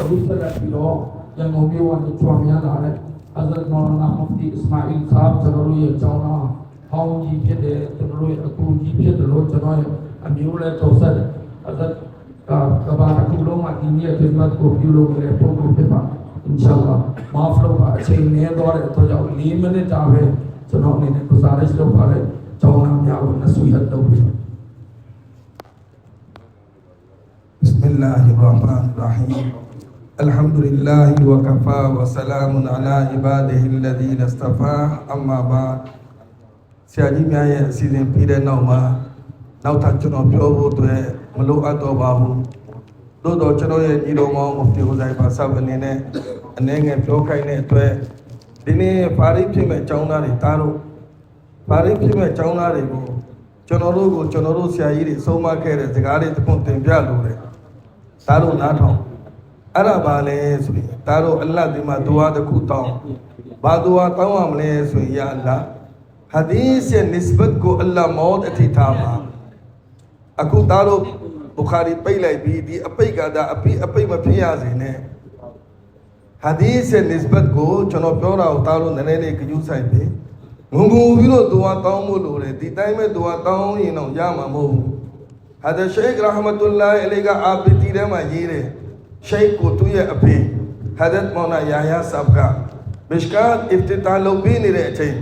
အခုဆက်လက်ပြီးတော့ရန်ကုန်မြို့ကနေကြွားများလာတဲ့ Hazrat Maulana Mufti Ismail Saab ကျွန်တော်တို့ရဲ့ကျောင်းသားဟောင်းကြီးဖြစ်တဲ့ကျွန်တော်တို့ရဲ့အကူကြီးဖြစ်တယ်လို့ကျွန်တော်ရဲ့အမျိုးလဲတော်ဆက်တ الحمد لله وكفى وسلام على عباده الذين اصطفى أما بعد ဆရာကြီးများရဲ့အစီအစဉ်ပြီးတဲ့နောက်မှာနောက်ထပ်ကျွန်တော်ပြောဖို့အတွက်မလိုအပ်တော့ပါဘူးသို့တော့ကျွန်တော်ရဲ့ညီတော်မောင်မူဖတီဟိုဇိုင်ဘာဆပ်အနေနဲ့အနေငယ်ပြောခိုင်းတဲ့အတွက်ဒီနေ့ပါရိဖြစ်မဲ့အကြောင်းသားတွေတားလို့ပါရိဖြစ်မဲ့အကြောင်းသားတွေကိုကျွန်တော်တို့ကိုကျွန်တော်တို့ဆရာကြီးတွေအဆုံးမခဲ့တဲ့စကားတွေတစ်ခုတင်ပြလို့တယ် ဒါတို့နားထောင် အဲ့ဒါပါလဲဆိုရင်ဒါတို့အလ္လာဟ်ဒီမှာဒူဝါတစ်ခုတောင်းဘာဒူဝါတောင်းရမလဲဆိုရင်ယာအလ္လာဟ်ဟာဒီစ်ရဲ့ nisbat ကိုအလ္လာဟ်မောတ်အထိထားပါအခုဒါတို့ဘူခါရီပိတ်လိုက်ပြီးဒီအပိတ်ကဒါအပိအပိတ်မဖြစ်ရစေနဲ့ဟာဒီစ်ရဲ့ nisbat ကိုကျွန်တော်ပြောတာကိုဒါတို့နည်းနည်းလေးကြည့်ဆိုင်ပြီငုံငုံပြီးတော့ဒူဝါတောင်းဖို့လိုတယ်ဒီတိုင်းပဲဒူဝါတောင်းရင်တော့ရမှာမဟုတ်ဘူးဟာဒရှိခ်ရဟမတုလာအလိုကအာဘီတီထဲမှာရေးတယ် ရှိတ်ကိုသူ့ရဲ့အဖေဟာဒတ်မောနာယာယာဆပ်ကမစ်ကာအစ်တတာလုပ်ပြီးနေတဲ့အချိန်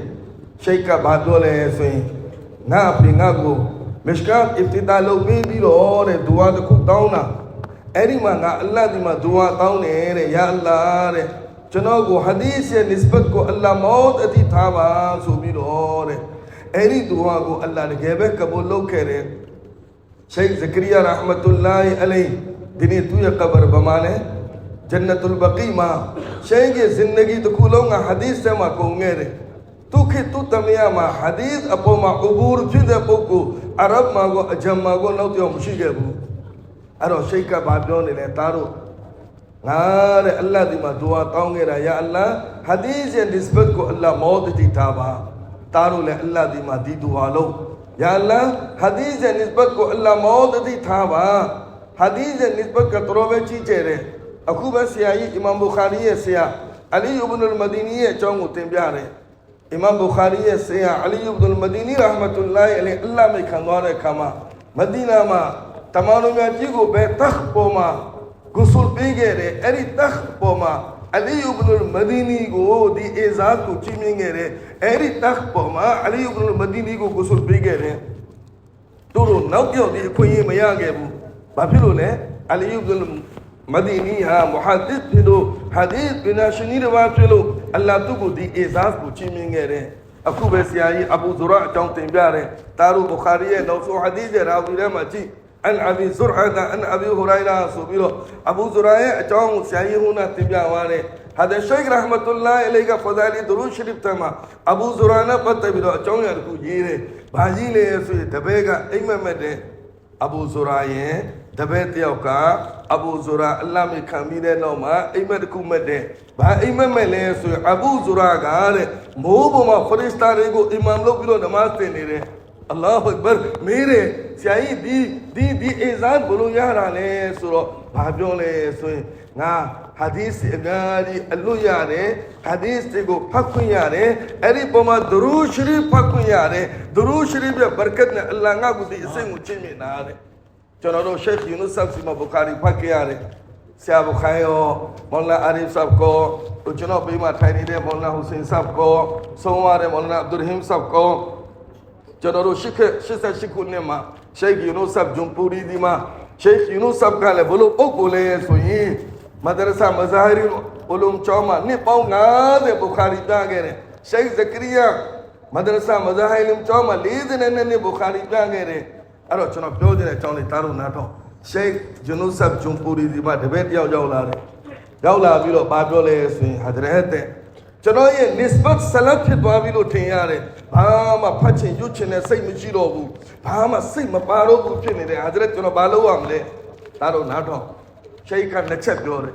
ရှိတ်ကဘာပြောလဲဆိုရင်ငါအဖေငါကိုမစ်ကာအစ်တတာလုပ်ပြီးပြီးတော့တဲ့ဒူဝါတစ်ခုတောင်းတာအဲ့ဒီမှာငါအလ္လာဟ်ဒီမှာဒူဝါတောင်းတယ်တဲ့ယာအလ္လာဟ်တဲ့ကျွန်တော်ကိုဟာဒီသ်ရဲ့ nisbat ကိုအလ္လာဟ်မောတ်အတိထားပါဆိုပြီးတော့တဲ့အဲ့ဒီဒူဝါကိုအလ္လာဟ်တကယ်ပဲကဘုလုပ်ခဲ့တယ်ရှိတ်ဇကရီယာရာဟမတ်တူလာဟ်အလိုင်ဟ် हदीस से मा कोंगे रे तू के तू तमिया मा हदीस अपो मा उबूर फिदे पोको अरब मा गो अजम मा गो नौतियो मुशिगे बु अरो शेख का बात ने ले तारो ငါတဲ့အလ္လာဟ်ဒီမှာဒူအာတောင်းခဲ့တာယာအလ္လာဟ်ဟာဒီစ်ရဲ့ nisbat ကိုအလ္လာဟ်မောတတိထားပါတားလို့လည်းအလ္လာဟ်ဒီမှာဒီဒူအာလုံးယာအလ္လာဟ်ဟာဒီစ်ရဲ့ nisbat ကိုအလ္လာဟ်မောတတိထားပါဟာဒီစ်ရဲ့ nisbat ကတော်ပဲကြီးကျယ်တယ်အခုပဲဆရာကြီးအီမမ်ဘူခါရီရဲ့ဆရာအလီအဘ်နုလ်မဒီနီရဲ့အကြောင်းကိုတင်ပြတယ်အီမမ်ဘူခါရီရဲ့ဆရာအလီအဘ်နုလ်မဒီနီရဟမတုလာဟ်အလိုအလ္လာဟ်မိခံသွားတဲ့အခါမှာမဒီနာမှာတမန်တော်များကြီးကိုပဲတက်ပေါ် မှာဂုဆူလ်ပေးခဲ့တယ်အဲ့ဒီတက်ပေါ်မှာအလီယူဘ်နုလ်မဒီနီကိုဒီအီဇာကိုကြီးမြင့်ခဲ့တယ်အဲ့ဒီတက်ပေါ်မှာအလီယူဘ်နုလ်မဒီနီကိုဂုဆူလ်ပေးခဲ့တယ်တို့တို့နောက်ပြောက်ဒီအခွင့်အရေးမရခဲ့ဘူး ဘာဖြစ်လို့လဲအလီယူဘ်နုလ်မဒီနီဟာမဟာဒစ်ဖြစ်လို့ဟာဒီစ်ဘင်နာရှင်နီရဘာဖြစ်လို့အလ္လာဟ်သူ့ကိုဒီအီဇာကိုကြီးမြင့်ခဲ့တယ်အခုပဲဆရာကြီးအဘူဇူရာအကြောင်းတင်ပြတယ်တာရူဘူခါရီရဲ့နောက်ဆုံးဟာဒီစ်ရဲ့ရာဝီထဲမှာကြည့် an abi zur'ata an abi hurayra ဆိုပြီးတော့အဘူဇူရာရဲ့အကြောင်းကိုဆရာကြီးဟိုနာတင်ပြသွားတယ်ဟာဒရှိခ်ရဟမတုလာအလိုက်ကဖဒါလီဒရူရှရစ်တမှာအဘူဇူရာနဲ့ပတ်သက်ပြီးတော့အကြောင်းအရာတစ်ခုရေးတယ်။ဘာကြီးလဲဆိုရင်တပည့်ကအိမ်မက်မက်တဲ့အဘူဇူရာရဲ့ တပည့်တယောက်ကအဘူဇူရာအလ္လာဟ်မိခံပြီးတဲ့နောက်မှာအိမ်မက်တစ်ခုမက်တဲ့ဘာအိမ်မက်မက်လဲဆိုရင်အဘူဇူရာကတဲ့မိုးပေါ်မှာဖရစ်စတာတွေကိုအီမမ်လုပ်ပြီးတော့နမတ်သင်နေတယ်။အလ္လာဟ်အက်ဘာမေးတယ်ဆရာကြီးဒီဒီဒီအဇန်ဘလို့ရတာလဲဆိုတော့ဘာပြောလဲဆိုရင်ငါဟာဒီစ်အဂါဒီအလွတ်ရတယ်ဟာဒီစ်ကိုဖတ်ခွင့်ရတယ်အဲ့ဒီပုံမှာဒရူရှရီဖတ်ခွင့်ရတယ်ဒရူရှရီရဲ့ဘရကတ်နဲ့အလ္လာဟ်ငါ့ကိုဒီအစိမ့်ကိုချီးမြှင့်တာတဲ့ ကျွန်တော်တို့ရှေခ်ယူနုဆပ်စီမဘူခါရီဖတ်ခဲ့ရတယ်ဆရာဘူခိုင်ရောမော်လာအာရီဖ်ဆပ်ကိုကျွန်တော်ပေးမှထိုင်နေတဲ့မော်လာဟူစိန်ဆပ်ကိုဆုံးသွားတဲ့မော်လာအဗ်ဒူရဟင်ဆပ်ကိုကျွန်တော်တို့ရှစ်ခက်88ခုနှစ်မှာရှိတ်ယူနုဆပ်ဂျွန်ပူရီဒီမှာရှိတ်ယူနုဆပ်ကလည်းဘလို့ပုတ်ကိုလဲဆိုရင်မဒရဆာမဇာဟီအလုံချောမှာနှစ်ပေါင်း90ဘူခါရီပြခဲ့တယ်ရှိတ်ဇကရီယာမဒရဆာမဇာဟီလုံချောမှာ42နှစ်ဘူခါရီပြခဲ့တယ် အဲ့တော့ကျွန်တော်ပြောချင်တဲ့အကြောင်းလေးတားလို့နားထောင်ရှိတ်ယူနုဆပ်ဂျွန်ပူရီဒီမှာတပည့်တယောက်ရောက်လာတယ်ရောက်လာပြီးတော့ဘာပြောလဲဆိုရင်ဟာဒရဟတ်တဲ့ကျွန်တော်ရဲ့ nisbat salaf ဖြစ်သွားပြီလို့ထင်ရတယ်ဘာမှဖတ်ချင်ရွတ်ချင်တဲ့စိတ်မရှိတော့ဘူးဘာမှစိတ်မပါတော့ဘူးဖြစ်နေတယ်ဟာဇရက်ကျွန်တော်ဘာလုပ်ရမလဲဒါတော့နားထောင်ရှိတ်ကနှစ်ချက်ပြောတယ်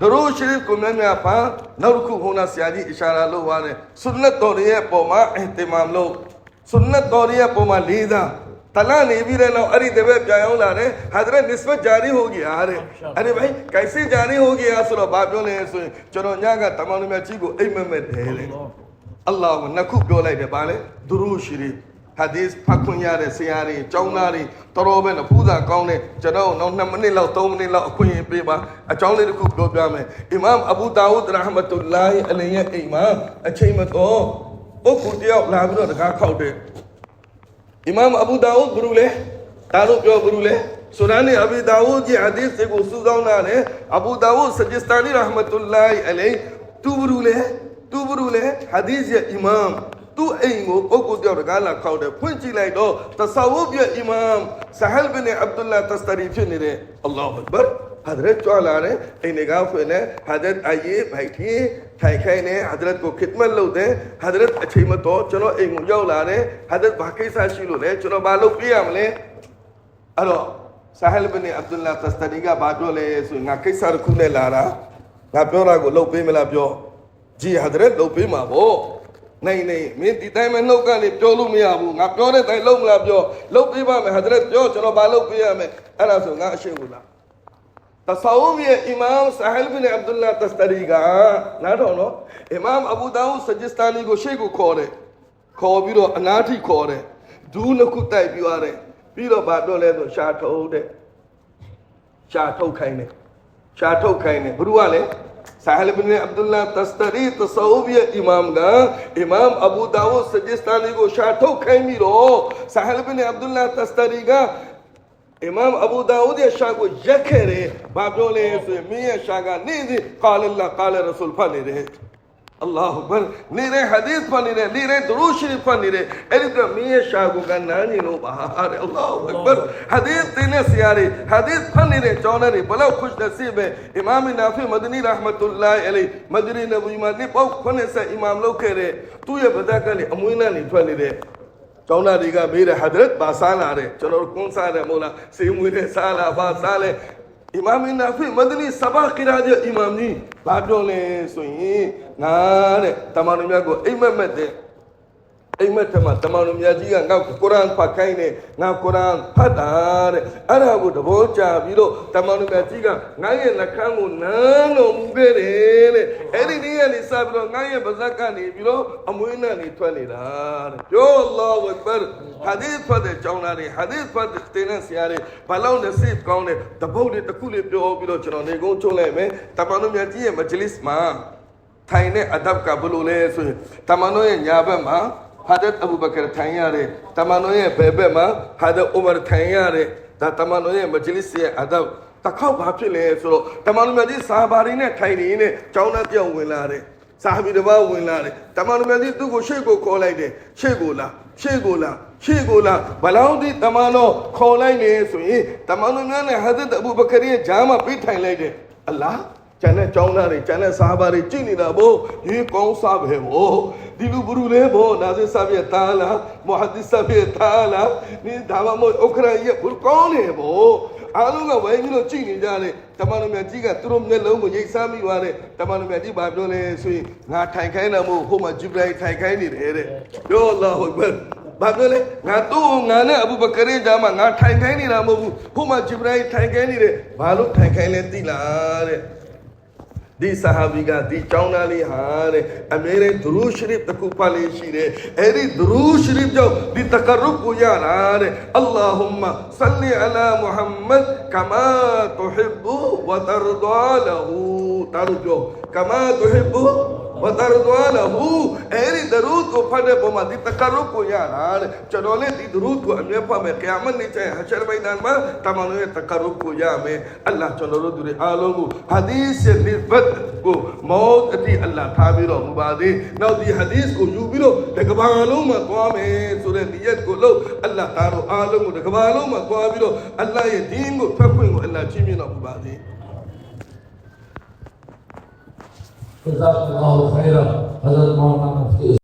ဒရူရှရီကိုမြတ်မြတ်ဖန်နောက်တစ်ခုဟောနာဆရာကြီးအရှာရာလုပ်ပါတယ်ဆွန်နတ်တော်ရဲ့ပုံမှာအစ်တမမ်လို့ဆွန်နတ်တော်ရဲ့ပုံမှာလေးစားတလနေပြီးတဲ့နောက်အဲ့ဒီတပည့်ပြန်ရောက်လာတယ်ဟာဒရတ်နစ်ဘတ်ဂျာရီဟုတ် ਗਿਆ တဲ့အဲ့ဒီဘိုင်ကိုင်စီဂျာရီဟုတ် ਗਿਆ ဆိုတော့ဘာပြောလဲဆိုရင်ကျွန်တော်ညကတမန်တော်မြတ်ကြီးကိုအိမ်မက်မက်တယ်လေအလ္လာဟ်ကနှစ်ခုပြောလိုက်တယ်ဗာလေဒရူရှရီ ဟာဒီစ်ဖတ်ခွင့်ရတဲ့ဆရာတွေအကြောင်းသားတွေတော်တော်ပဲနဖူးစာကောင်းတဲ့ကျွန်တော်နောက်2မိနစ်လောက်3မိနစ်လောက်အခွင့်အရေးပေးပါအကြောင်းလေးတစ်ခုပြောပြမယ်အီမမ်အဘူဒါဝုဒ်ရဟမတုလာဟီအလင်ရဲ့အိမ်မှာအချိန်မတော်ပုဂ္ဂိုလ်တယောက်လာပြီးတော့တကားခောက်တယ်အီမမ်အဘူဒါဝုဒ်ဘယ်လိုလဲဒါလို့ပြောဘယ်လိုလဲဆိုရန်အဘီဒါဝုဒ်ရဲ့ဟာဒီစ်ကိုစူးစောင်းတာလေအဘူဒါဝုဒ်စဂျစ္စတာနီရဟမတုလာဟီအလိသူဘယ်လိုလဲသူဘယ်လိုလဲဟာဒီစ်ရဲ့အီမမ် သူ့အိမ်ကိုပုဂ္ဂိုလ်တယောက်တကားလာခောက်တယ်ဖွင့်ကြည့်လိုက်တော့တဆဝုပ်ရဲ့အီမမ်ဆဟယ်ဘင်အဗ်ဒူလာတစတရီဖြစ်နေတယ်အလ္လာဟ်အက်ဘာဟဒရတ်ကြွလာတယ်အိမ်တကားဖွင့်တယ်ဟဒရတ်အရေးဘိုက်တီထိုင်ခိုင်းတယ်ဟဒရတ်ကိုခိဒမတ်လုပ်တယ်ဟဒရတ်အချိန်မတော်ကျွန်တော်အိမ်ကိုရောက်လာတယ်ဟဒရတ်ဘာကိစ္စရှိလို့လဲကျွန်တော်ဘာလုပ်ပြရမလဲအဲ့တော့ဆဟယ်ဘင်အဗ်ဒူလာတစတရီကဘာပြောလဲဆိုငါကိစ္စတစ်ခုနဲ့လာတာငါပြောတာကိုလုပ်ပေးမလားပြောကြည်ဟဒရတ်လုပ်ပေးမှာပေါ့ နားထိခေါ်တယ်ဒူးနှစ်ခုတိုက်ပြီးသွားတယ်ပြီးတော့ဗာတော့လဲဆိုရှာထုတ်တဲ့ရှာထုတ်ခိုင်းတယ်ရှာထုတ်ခိုင်းတယ်ဘုရားကလည်းဆဟယ်ဘင်အဗ်ဒူလာတစတရီတဆာဝုရဲ့အီမမ်ကအီမမ်အဘူဒါဝုဒ်ဆဂျစ္စတာနီကိုရှာထုတ်ခိုင်းပြီးတော့ဆဟယ်ဘင်အဗ်ဒူလာတစတရီကအီမမ်အဘူဒါဝုဒ်ရဲ့ရှာကိုရက်ခဲ့တယ်။ဘာပြောလဲ ဆိုရင်မင်းရဲ့ရှာကနေ့စဉ်ကာလလာကာလရဆူလ်ဖတ်နေတယ်။ အလ္လာဟူဘတ်နေတဲ့ဟာဒီသ်ဖတ်နေတယ်နေတဲ့ဒရူရှရီဖတ်နေတယ်အဲ့ဒီကမင်းရဲ့ရှာကိုကနားနေလို့ပါတဲ့အလ္လာဟူအက်ဘာဟာဒီသ်တင်တဲ့ဆရာတွေဟာဒီသ်ဖတ်နေတဲ့ကျောင်းသားတွေဘလောက်ခွရှ်နစီပဲအီမာမ်နာဖီမဒနီရဟမတုလာအလိုင်မဒရီနဘူမာနိပေါ90အီမာမ်လုပ်ခဲ့တဲ့သူ့ရဲ့ဗဒကလည်းအမွေးနဲ့နေထွက်နေတဲ့ကျောင်းသားတွေကမေးတယ်ဟာဒရတ်ဘာစားလာတယ်ကျွန်တော်တို့ကွန်းစားတယ်မဟုတ်လားစေမွေးတဲ့စားလာဘာစားလဲ အီမာမ်နာဖီမဒနီဆဘာကီရာဂျအီမာမ်ကြီးဘာပြောလဲဆိုရင်ငါတဲ့တမန်တော်မြတ်ကိုအိမ်မက်မက်တဲ့ အိမ်မက်ထမတမန်တော်မြတ်ကြီးကငါကုရ်အာန်ဖတ်ခိုင်းတယ်ငါကုရ်အာန်ဖတ်တာတဲ့အဲ့ဒါကိုသဘောကျပြီးတော့တမန်တော်မြတ်ကြီးကငါရဲ့လက်ခမ်းကိုနမ်းတော်မူခဲ့တယ်တဲ့အဲ့ဒီနေ့ကနေစပြီးတော့ငါရဲ့ဗဇက်ကနေပြီးတော့အမွေးနဲ့နေထွက်နေတာတဲ့ပြောအလ္လာဟူအက်ဘာဟာဒီသ်ဖတ်တဲ့ကျောင်းသားတွေဟာဒီသ်ဖတ်တဲ့တင်းနဲ့ဆရာတွေဘာလို့လဲစိတ်ကောင်းတဲ့တပုတ်တွေတစ်ခုလေးပြောပြီးတော့ကျွန်တော်နေကုန်းချုံးလိုက်မယ်တမန်တော်မြတ်ကြီးရဲ့မဂျလစ်မှာထိုင်တဲ့အဒပ်ကဘယ်လိုလဲဆိုရင်တမန်တော်ရဲ့ညာဘက်မှာ ဟာဒတ်အဘူဘကာထိုင်ရတယ်တမန်တော်ရဲ့ဘယ်ဘက်မှာဟာဒတ်ဥမာထိုင်ရတယ်ဒါတမန်တော်ရဲ့မဂျလစ်ရဲ့အဒပ်တစ်ခေါက်ဘာဖြစ်လဲဆိုတော့တမန်တော်မြတ်ကြီးစာဘာတွေနဲ့ထိုင်နေနေကျောင်းသားပြောင်းဝင်လာတယ်စာဟဘီတစ်ပါးဝင်လာတယ်တမန်တော်မြတ်ကြီးသူ့ကိုရှေ့ကိုခေါ်လိုက်တယ်ရှေ့ကိုလာရှေ့ကိုလာရှေ့ကိုလာဘလောင်းဒီတမန်တော်ခေါ်လိုက်နေဆိုရင်တမန်တော်မြတ်နဲ့ဟာဒတ်အဘူဘကာရဲ့ဂျာမပြေးထိုင်လိုက်တယ်အလ္လာဟ် ကျန်တဲ့ကျောင်းသားတွေကျန်တဲ့စားပါတွေကြည့်နေတာဗောဒီကောင်းစားပဲဗောဒီလူဘရူလဲဗောနာဇစ်ဆာဘီတာလာမုဟဒစ်ဆာဘီတာလာဒီဒါမှမဟုတ်ဥခရာရဲ့ဘုကောင်းနေဗောအားလုံးကဝိုင်းပြီးတော့ကြည့်နေကြတယ်တမန်တော်မြတ်ကြီးကသူတို့မျက်လုံးကိုရိတ်ဆမ်းမိသွားတယ်တမန်တော်မြတ်ကြီးဘာပြောလဲဆိုရင်ငါထိုင်ခိုင်းတာမဟုတ်ဟိုမှာဂျူဘရိုင်ထိုင်ခိုင်းနေတယ်တဲ့ပြောအလ္လာဟူအက်ဘာဘာပြောလဲငါသူ့ကိုငါနဲ့အဘူဘကရင်ကြားမှာငါထိုင်ခိုင်းနေတာမဟုတ်ဘူးဟိုမှာဂျူဘရိုင်ထိုင်ခိုင်းနေတယ်ဘာလို့ထိုင်ခိုင်းလဲသိလားတဲ့ ဒီဆဟာဘီကဒီចောင်းသားလေးဟာတဲ့အမေရိဒရူရှရစ်တစ်ခုပါလေးရှိတယ်အဲ့ဒီဒရူရှရစ်ကြောင့်ဒီတကရုကိုရတာတဲ့အလ္လာဟุมမဆလ္လီအလာမုဟမ္မဒ်ကမာတူဟစ်ဘူဝတရဒါလဟူတာရုကြောကမာတူဟစ်ဘူ ဝတရဒွာလဟူအဲ့ဒီဒရူဒ်ကိုဖတ်တဲ့ပုံမှာဒီတကရုကိုရတာတဲ့ကျွန်တော်လည်းဒီဒရူဒ်ကိုအမြဲဖတ်မယ်ကယာမတ်နေ့ကျရင်ဟရှရမိုင်ဒန်မှာတမန်တော်ရဲ့တကရုကိုရမယ်အလ္လာဟ်ကျွန်တော်တို့သူတွေအားလုံးကိုဟာဒီစ်ရဲ့နိဘတ်ကိုမောအတိအလ္လာဟ်ထားပြီးတော့မူပါသေးနောက်ဒီဟာဒီစ်ကိုယူပြီးတော့တကဘာလုံးမှာသွားမယ်ဆိုတဲ့ဒီရက်ကိုလို့အလ္လာဟ်သားတို့အားလုံးကိုတကဘာလုံးမှာသွားပြီးတော့အလ္လာဟ်ရဲ့ဒီင်းကိုဖတ်ခွင့်ကိုအလ္လာဟ်ချီးမြှင့်တော်မူပါသေး جزاك الله خيرا. حضرت مولانا مفتی